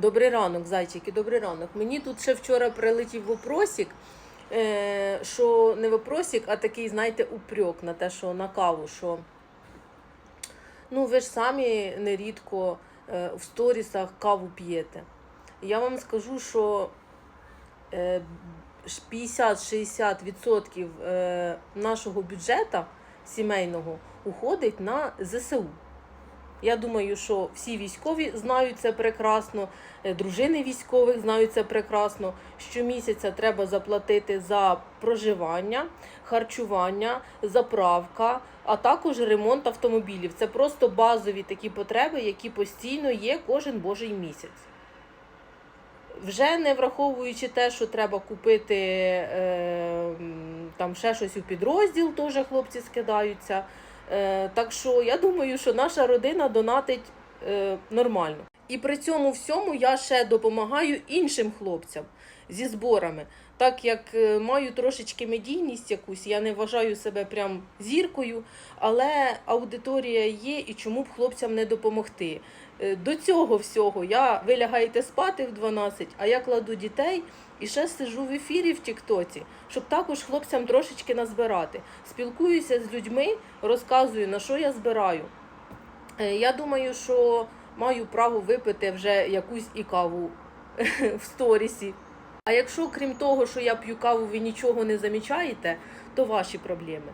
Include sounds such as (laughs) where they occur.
Добрий ранок, зайчики, добрий ранок. Мені тут ще вчора прилетів вопросик, е, що не вопросик, а такий, знаєте, упрек на те, що на каву, що ну ви ж самі нерідко е, в сторісах каву п'єте. Я вам скажу, що е, 50-60% е, нашого бюджету сімейного уходить на ЗСУ. Я думаю, що всі військові знають це прекрасно, е, дружини військових знають це прекрасно. Щомісяця треба заплатити за проживання, харчування, заправка, а також ремонт автомобілів. Це просто базові такі потреби, які постійно є кожен божий місяць. Вже не враховуючи те, що треба купити е, там ще щось у підрозділ, теж хлопці скидаються. Е, так що я думаю, що наша родина донатить е, нормально. І при цьому всьому я ще допомагаю іншим хлопцям зі зборами. Так як е, маю трошечки медійність якусь, я не вважаю себе прям зіркою, але аудиторія є, і чому б хлопцям не допомогти. Е, До цього всього я ви лягаєте спати в 12, а я кладу дітей і ще сижу в ефірі в Тіктоці, щоб також хлопцям трошечки назбирати. Спілкуюся з людьми, розказую, на що я збираю. Е, Я думаю, що маю право випити вже якусь і каву (laughs) в сторісі. А якщо крім того, що я п'ю каву, ви нічого не замічаєте, то ваші проблеми.